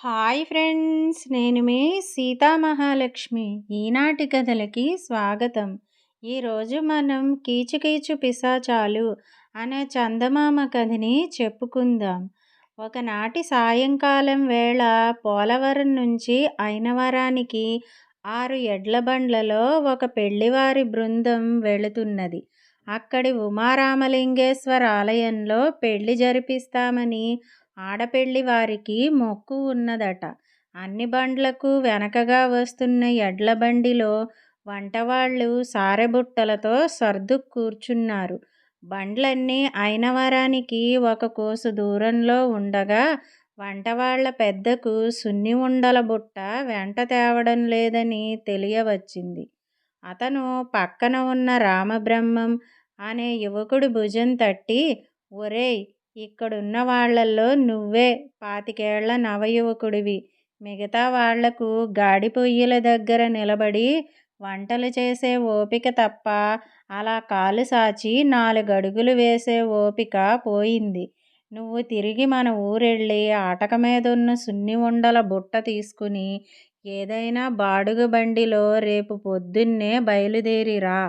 Hi friends నేను మీ సీతామహాలక్ష్మి ఈనాటి కథలకి స్వాగతం. ఈరోజు మనం కీచుకీచు పిశాచాలు అనే చందమామ కథని చెప్పుకుందాం. ఒకనాటి సాయంకాలం వేళ పోలవరం నుంచి అయినవరానికి ఆరు ఎడ్ల బండ్లలో ఒక పెళ్ళివారి బృందం వెళుతున్నది. అక్కడి ఉమారామలింగేశ్వర ఆలయంలో పెళ్ళి జరిపిస్తామని ఆడపెళ్ళి వారికి మొక్కు ఉన్నదట. అన్ని బండ్లకు వెనకగా వస్తున్న ఎడ్ల బండిలో వంటవాళ్ళు సారెబుట్టలతో సర్దు కూర్చున్నారు. బండ్లన్నీ అయినవరానికి ఒక కోసు దూరంలో ఉండగా వంటవాళ్ళ పెద్దకు సున్ని ఉండల బుట్ట వెంట తేవడం లేదని తెలియవచ్చింది. అతను పక్కన ఉన్న రామబ్రహ్మం అనే యువకుడు భుజం తట్టి ఒరేయ్ ఇక్కడున్న వాళ్ళల్లో నువ్వే పాతికేళ్ళ నవయువకుడివి. మిగతా వాళ్ళకు గాడి పొయ్యిల దగ్గర నిలబడి వంటలు చేసే ఓపిక తప్ప అలా కాలు సాచి నాలుగడుగులు వేసే ఓపిక పోయింది. నువ్వు తిరిగి మన ఊరెళ్ళి ఆటక మీదున్న సున్ని ఉండల బుట్ట తీసుకుని ఏదైనా బాడుగ బండిలో రేపు పొద్దున్నే బయలుదేరిరా.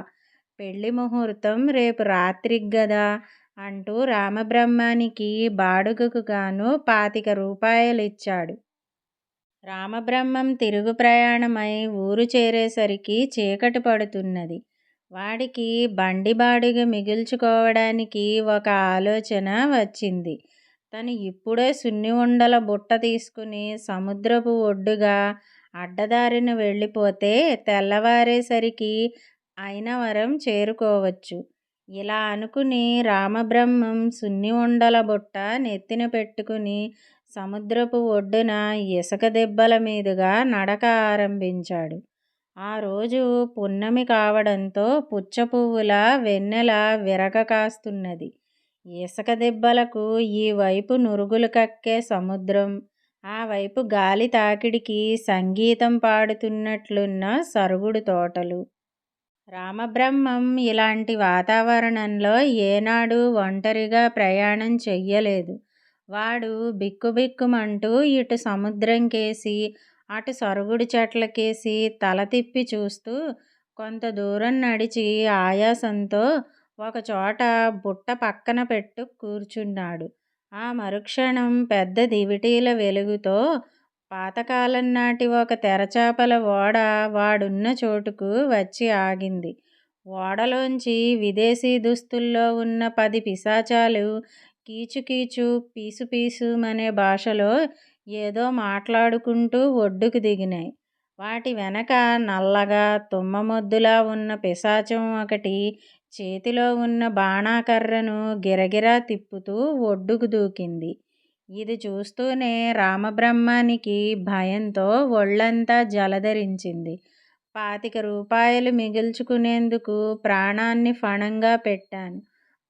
పెళ్ళి ముహూర్తం రేపు రాత్రికి గదా అంటూ రామబ్రహ్మానికి బాడుగకు గాను పాతిక రూపాయలిచ్చాడు. రామబ్రహ్మం తిరుగు ప్రయాణమై ఊరు చేరేసరికి చీకటి పడుతున్నది. వాడికి బండి బాడుగ మిగుల్చుకోవడానికి ఒక ఆలోచన వచ్చింది. తను ఇప్పుడే సున్ని ఉండల బుట్ట తీసుకుని సముద్రపు ఒడ్డుగా అడ్డదారిన వెళ్ళిపోతే తెల్లవారేసరికి అయినవరం చేరుకోవచ్చు. ఇలా అనుకుని రామబ్రహ్మం సున్ని ఉండల బుట్ట నెత్తిన పెట్టుకుని సముద్రపు ఒడ్డున ఇసుక దెబ్బల మీదుగా నడక ఆరంభించాడు. ఆ రోజు పున్నమి కావడంతో పుచ్చ పువ్వుల వెన్నెల విరగ కాస్తున్నది. ఇసుక దెబ్బలకు ఈ వైపు నురుగులు కక్కే సముద్రం ఆ వైపు గాలి తాకిడికి సంగీతం పాడుతున్నట్లున్న సరుగుడు తోటలు. రామబ్రహ్మం ఇలాంటి వాతావరణంలో ఏనాడు ఒంటరిగా ప్రయాణం చెయ్యలేదు. వాడు బిక్కుబిక్కుమంటూ ఇటు సముద్రం కేసి అటు సరుగుడు చెట్లకేసి తల తిప్పి చూస్తూ కొంత దూరం నడిచి ఆయాసంతో ఒకచోట బుట్ట పక్కన పెట్టు కూర్చున్నాడు. ఆ మరుక్షణం పెద్ద దివిటీల వెలుగుతో పాతకాలం నాటి ఒక తెరచాపల ఓడ వాడున్న చోటుకు వచ్చి ఆగింది. ఓడలోంచి విదేశీ దుస్తుల్లో ఉన్న పది పిశాచాలు కీచుకీచు పీసు పీసు అనే భాషలో ఏదో మాట్లాడుకుంటూ ఒడ్డుకు దిగినాయి. వాటి వెనక నల్లగా తుమ్మమొద్దులా ఉన్న పిశాచం ఒకటి చేతిలో ఉన్న బాణాకర్రను గిరగిరా తిప్పుతూ ఒడ్డుకు దూకింది. ఇది చూస్తూనే రామబ్రహ్మానికి భయంతో ఒళ్ళంతా జలధరించింది. పాతిక రూపాయలు మిగిల్చుకునేందుకు ప్రాణాన్ని ఫణంగా పెట్టాను.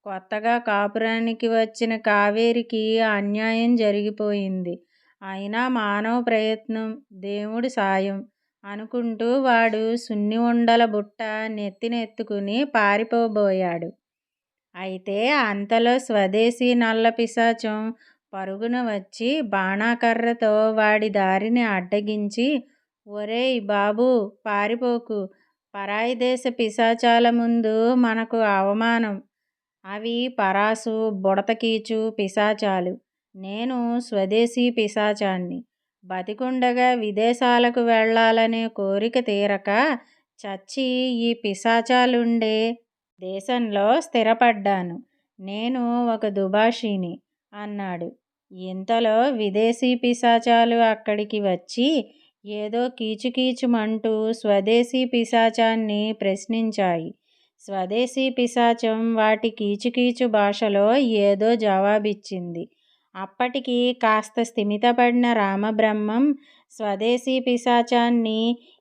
కొత్తగా కాపురానికి వచ్చిన కావేరికి అన్యాయం జరిగిపోయింది. అయినా మానవ ప్రయత్నం దేవుడి సాయం అనుకుంటూ వాడు సున్ని ఉండల బుట్ట నెత్తినెత్తుకుని పారిపోబోయాడు. అయితే అంతలో స్వదేశీ నల్ల పిశాచం పరుగున వచ్చి బాణాకర్రతో వాడి దారిని అడ్డగించి ఒరేయ్ బాబూ పారిపోకు. పరాయి దేశ పిశాచాల ముందు మనకు అవమానం. అవి పరాసు బుడతకీచు పిశాచాలు. నేను స్వదేశీ పిశాచాన్ని. బతికుండగా విదేశాలకు వెళ్ళాలనే కోరిక తీరక చచ్చి ఈ పిశాచాలుండే దేశంలో స్థిరపడ్డాను. నేను ఒక దుభాషిని అన్నాడు. ఇంతలో విదేశీ పిశాచాలు అక్కడికి వచ్చి ఏదో కీచుకీచుమంటూ స్వదేశీ పిశాచాన్ని ప్రశ్నించాయి. స్వదేశీ పిశాచం వాటి కీచుకీచు భాషలో ఏదో జవాబిచ్చింది. అప్పటికి కాస్త స్థిమితపడిన రామబ్రహ్మం స్వదేశీ పిశాచాన్ని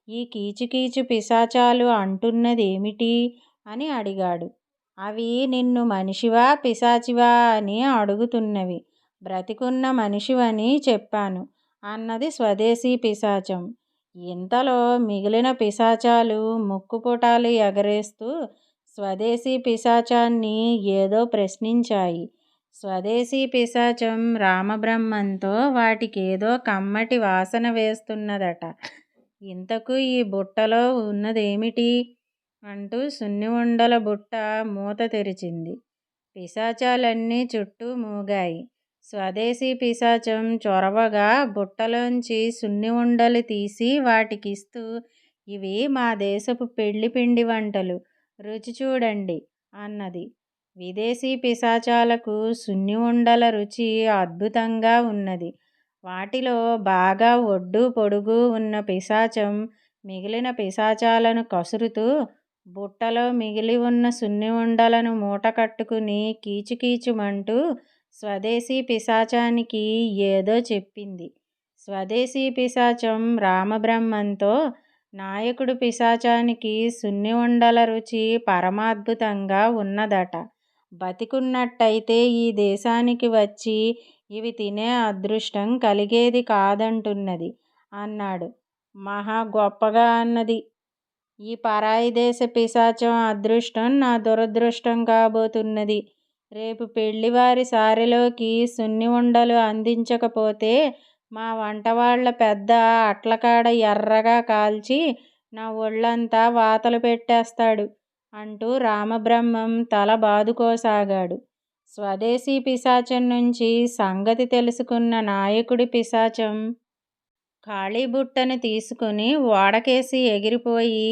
ఈ కీచుకీచు పిశాచాలు అంటున్నదేమిటి అని అడిగాడు. అవి నిన్ను మనిషివా పిశాచివా అని అడుగుతున్నవి. బ్రతికున్న మనిషివని చెప్పాను అన్నది స్వదేశీ పిశాచం ఇంతలో మిగిలిన పిశాచాలు ముక్కుపుటాలు ఎగరేస్తూ స్వదేశీ పిశాచాన్ని ఏదో ప్రశ్నించాయి స్వదేశీ పిశాచం రామబ్రహ్మంతో వాటికేదో కమ్మటి వాసన వేస్తున్నదట. ఇంతకు ఈ బుట్టలో ఉన్నదేమిటి? అంటూ సున్ని ఉండల బుట్ట మూత తెరిచింది. పిశాచాలన్నీ చుట్టూ మూగాయి. స్వదేశీ పిశాచం చొరవగా బుట్టలోంచి సున్ని ఉండలు తీసి వాటికిస్తూ ఇవి మా దేశపు పెళ్ళి పిండి వంటలు. రుచి చూడండి అన్నది. విదేశీ పిశాచాలకు సున్ని ఉండల రుచి అద్భుతంగా ఉన్నది. వాటిలో బాగా ఒడ్డు పొడుగు ఉన్న పిశాచం మిగిలిన పిశాచాలను కసురుతూ బుట్టలో మిగిలి ఉన్న సున్ని ఉండలను మూట కట్టుకుని కీచుకీచుమంటూ స్వదేశీ పిశాచానికి ఏదో చెప్పింది. స్వదేశీ పిశాచం రామబ్రహ్మంతో నాయకుడు పిశాచానికి సున్ని ఉండల రుచి పరమాద్భుతంగా ఉన్నదట. బతికున్నట్టయితే ఈ దేశానికి వచ్చి ఇవి తినే అదృష్టం కలిగేది కాదంటున్నది అన్నాడు. మహా గొప్పగా అన్నది. ఈ పరాయిదేశ పిశాచం అదృష్టం నా దురదృష్టం కాబోతున్నది. రేపు పెళ్ళివారి సారెలోకి సున్నిఉండలు అందించకపోతే మా వంటవాళ్ళ పెద్ద అట్లకాడ ఎర్రగా కాల్చి నా ఒళ్ళంతా వాతలు పెట్టేస్తాడు అంటూ రామబ్రహ్మం తల బాదుకోసాగాడు. స్వదేశీ పిశాచం నుంచి సంగతి తెలుసుకున్న నాయకుడి పిశాచం ఖాళీ బుట్టను తీసుకుని ఓడకేసి ఎగిరిపోయి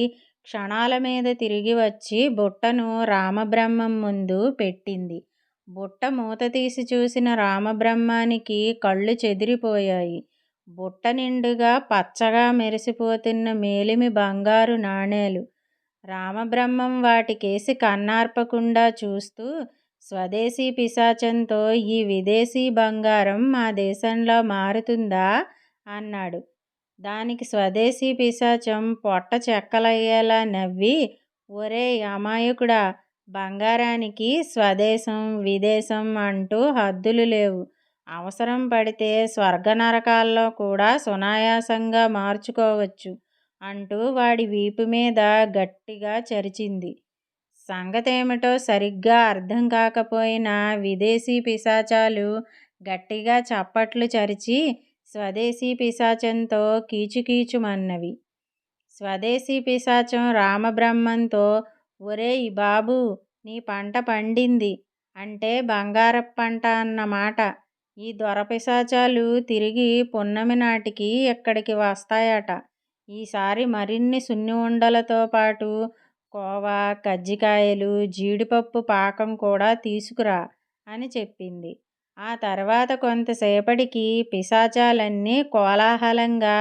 క్షణాల మీద తిరిగి వచ్చి బుట్టను రామబ్రహ్మం ముందు పెట్టింది. బుట్ట మూత తీసి చూసిన రామబ్రహ్మానికి కళ్ళు చెదిరిపోయాయి. బుట్ట నిండుగా పచ్చగా మెరిసిపోతున్న మేలిమి బంగారు నాణేలు. రామబ్రహ్మం వాటికేసి కన్నార్పకుండా చూస్తూ స్వదేశీ పిశాచంతో ఈ విదేశీ బంగారం మా దేశంలో మారుతుందా? అన్నాడు. దానికి స్వదేశీ పిశాచం పొట్ట చెక్కలయ్యేలా నవ్వి ఒరేయ్ అమాయకుడా! బంగారానికి స్వదేశం, విదేశం అంటూ హద్దులు లేవు. అవసరం పడితే స్వర్గ నరకాల్లో కూడా సునాయాసంగా మార్చుకోవచ్చు అంటూ వాడి వీపు మీద గట్టిగా చరిచింది. సంగతేమిటో సరిగ్గా అర్థం కాకపోయినా విదేశీ పిశాచాలు గట్టిగా చప్పట్లు చరిచి స్వదేశీ పిశాచంతో కీచుకీచుమన్నవి. స్వదేశీ పిశాచం రామబ్రహ్మంతో ఒరేయ్ బాబూ! నీ పంట పండింది. అంటే బంగారపు పంట అన్నమాట. ఈ దొరపిశాచాలు తిరిగి పున్నమి నాటికి ఇక్కడికి వస్తాయట. ఈసారి మరిన్ని సున్ని ఉండలతో పాటు కోవా, కజ్జికాయలు, జీడిపప్పు పాకం కూడా తీసుకురా అని చెప్పింది. ఆ తర్వాత కొంతసేపటికి పిశాచాలన్నీ కోలాహలంగా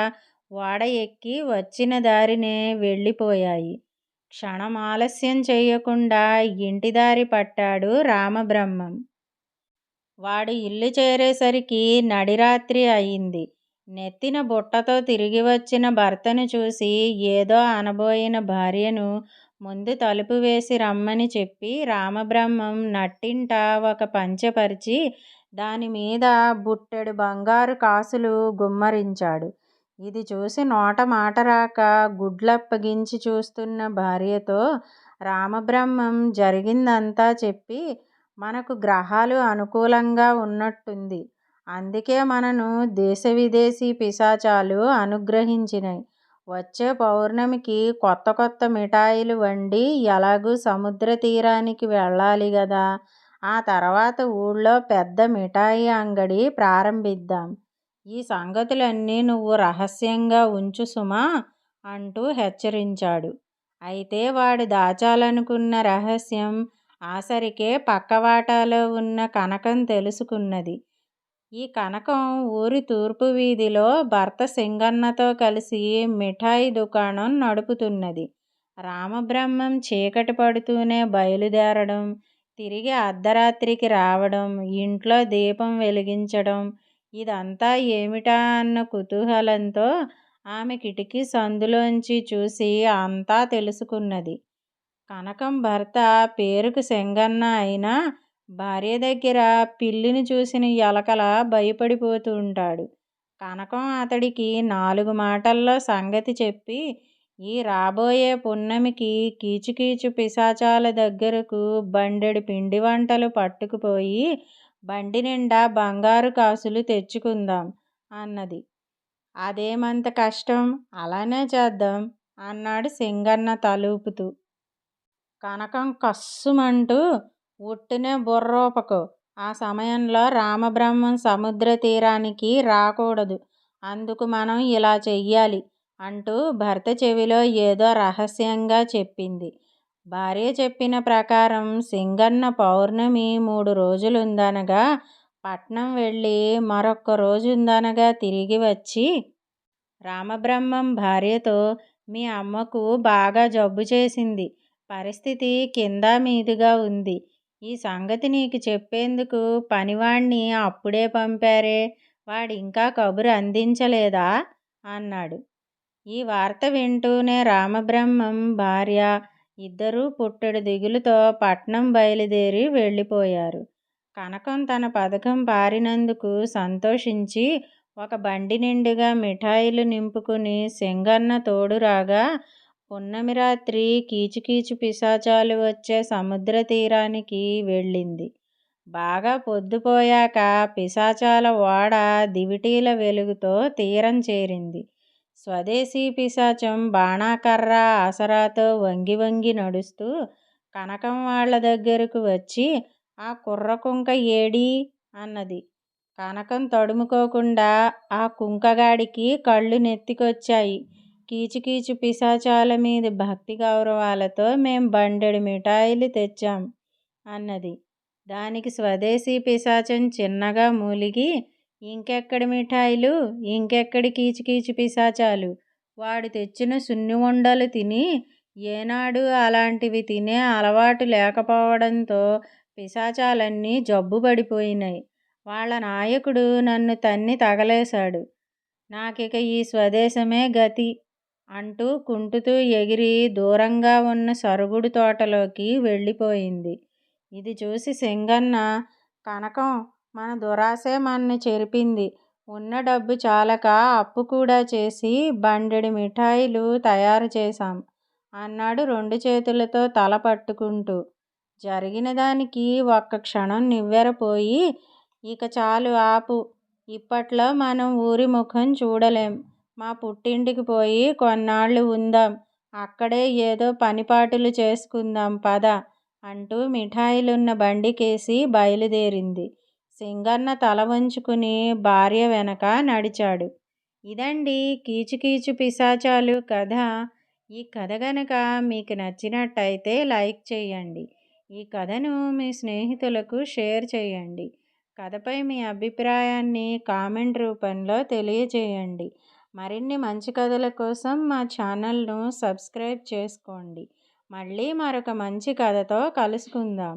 ఓడ ఎక్కి వచ్చిన దారినే వెళ్ళిపోయాయి. క్షణం ఆలస్యం చెయ్యకుండా ఇంటిదారి పట్టాడు రామబ్రహ్మం. వాడు ఇల్లు చేరేసరికి నడిరాత్రి అయింది. నెత్తిన బుట్టతో తిరిగి వచ్చిన భర్తను చూసి ఏదో అనబోయిన భార్యను ముందు తలుపు వేసి రమ్మని చెప్పి రామబ్రహ్మం నట్టింట ఒక పంచె పరిచి దానిమీద బుట్టెడు బంగారు కాసులు గుమ్మరించాడు. ఇది చూసి నోట మాటరాక గుడ్లప్పగించి చూస్తున్న భార్యతో రామబ్రహ్మం జరిగిందంతా చెప్పి మనకు గ్రహాలు అనుకూలంగా ఉన్నట్టుంది. అందుకే మనను దేశ విదేశీ పిశాచాలు అనుగ్రహించినై. వచ్చే పౌర్ణమికి కొత్త కొత్త మిఠాయిలు వండి ఎలాగూ సముద్ర తీరానికి వెళ్ళాలి గదా! ఆ తర్వాత ఊళ్ళో పెద్ద మిఠాయి అంగడి ప్రారంభిద్దాం. ఈ సంగతులన్నీ నువ్వు రహస్యంగా ఉంచు సుమా! అంటూ హెచ్చరించాడు. అయితే వాడు దాచాలనుకున్న రహస్యం ఆసరికే పక్కవాటాలో ఉన్న కనకం తెలుసుకున్నది. ఈ కనకం ఊరి తూర్పు వీధిలో భర్త సింగన్నతో కలిసి మిఠాయి దుకాణం నడుపుతున్నది. రామబ్రహ్మం చీకటి పడుతూనే బయలుదేరడం, తిరిగి అర్ధరాత్రికి రావడం, ఇంట్లో దీపం వెలిగించడం ఇదంతా ఏమిటా అన్న కుతూహలంతో ఆమె కిటికీ సందులోంచి చూసి అంతా తెలుసుకున్నది. కనకం భర్త పేరుకు సెంగన్న అయినా భార్య దగ్గర పిల్లిని చూసిన ఎలకలా భయపడిపోతుంటాడు. కనకం అతడికి నాలుగు మాటల్లో సంగతి చెప్పి ఈ రాబోయే పున్నమికి కీచుకీచు పిశాచాల దగ్గరకు బండెడు పిండివంటలు పట్టుకుపోయి బండి నిండా బంగారు కాసులు తెచ్చుకుందాం అన్నది. అదేమంత కష్టం? అలానే చేద్దాం అన్నాడు సింగన్న తలూపుతూ. కనకం కస్సుమంటూ ఉట్టునే బుర్రోపకు. ఆ సమయంలో రామబ్రహ్మం సముద్ర తీరానికి రాకూడదు. అందుకు మనం ఇలా చెయ్యాలి. అంటూ భర్త చెవిలో ఏదో రహస్యంగా చెప్పింది. భార్య చెప్పిన ప్రకారం సింగన్న పౌర్ణమి మూడు రోజులుందనగా పట్నం వెళ్ళి మరొక్క రోజుందనగా తిరిగి వచ్చి రామబ్రహ్మం భార్యతో మీ అమ్మకు బాగా జబ్బు చేసింది. పరిస్థితి కింద మీదుగా ఉంది. ఈ సంగతి నీకు చెప్పేందుకు పనివాణ్ణి అప్పుడే పంపారే. వాడింకా కబురు అందించలేదా? అన్నాడు. ఈ వార్త వింటూనే రామబ్రహ్మం భార్య ఇద్దరూ పుట్టెడు దిగులుతో పట్నం బయలుదేరి వెళ్ళిపోయారు. కనకం తన పథకం పారినందుకు సంతోషించి ఒక బండి నిండుగా మిఠాయిలు నింపుకుని సింగన్న తోడురాగా పున్నమి రాత్రి కీచుకీచు పిశాచాలు వచ్చే సముద్ర తీరానికి వెళ్ళింది. బాగా పొద్దుపోయాక పిశాచాల ఓడ దివిటీల వెలుగుతో తీరం చేరింది. స్వదేశీ పిశాచం బాణాకర్ర ఆసరాతో వంగి వంగి నడుస్తూ కనకం వాళ్ళ దగ్గరకు వచ్చి ఆ కుర్ర కుంక ఏడి అన్నది. కనకం తడుముకోకుండా ఆ కుంకగాడికి కళ్ళు నెత్తికొచ్చాయి. కీచుకీచు పిశాచాల మీద భక్తి గౌరవాలతో మేం బండెడు మిఠాయిలు తెచ్చాం అన్నది. దానికి స్వదేశీ పిశాచం చిన్నగా మూలిగి ఇంకెక్కడి మిఠాయిలు? ఇంకెక్కడి కీచుకీచు పిశాచాలు? వాడు తెచ్చిన సున్ని ఉండలు తిని ఏనాడు అలాంటివి తినే అలవాటు లేకపోవడంతో పిశాచాలన్నీ జబ్బు పడిపోయినాయి. వాళ్ళ నాయకుడు నన్ను తన్ని తగలేశాడు. నాకిక ఈ స్వదేశమే గతి అంటూ కుంటుతూ ఎగిరి దూరంగా ఉన్న సరుగుడు తోటలోకి వెళ్ళిపోయింది. ఇది చూసి సింగన్న కనకం మన దురాశే మన్ని చెరిపింది. ఉన్న డబ్బు చాలక అప్పు కూడా చేసి బండెడు మిఠాయిలు తయారు చేశాం. అన్నాడు రెండు చేతులతో తల పట్టుకుంటూ. జరిగిన దానికి ఒక్క క్షణం నివ్వెరపోయి ఇక చాలు ఆపు. ఇప్పట్లో మనం ఊరి ముఖం చూడలేం. మా పుట్టింటికి పోయి కొన్నాళ్ళు ఉందాం. అక్కడే ఏదో పనిపాటులు చేసుకుందాం పద అంటూ మిఠాయిలున్న బండికేసి బయలుదేరింది. సింగన్న తల వంచుకుని భార్య వెనక నడిచాడు. ఇదండి కీచుకీచు పిశాచాలు కథ. ఈ కథ గనక మీకు నచ్చినట్టయితే లైక్ చేయండి ఈ కథను మీ స్నేహితులకు షేర్ చేయండి కథపై మీ అభిప్రాయాన్ని కామెంట్ రూపంలో తెలియజేయండి. మరిన్ని మంచి కథల కోసం మా ఛానల్ను సబ్స్క్రైబ్ చేసుకోండి. మళ్ళీ మరొక మంచి కథతో కలుసుకుందాం.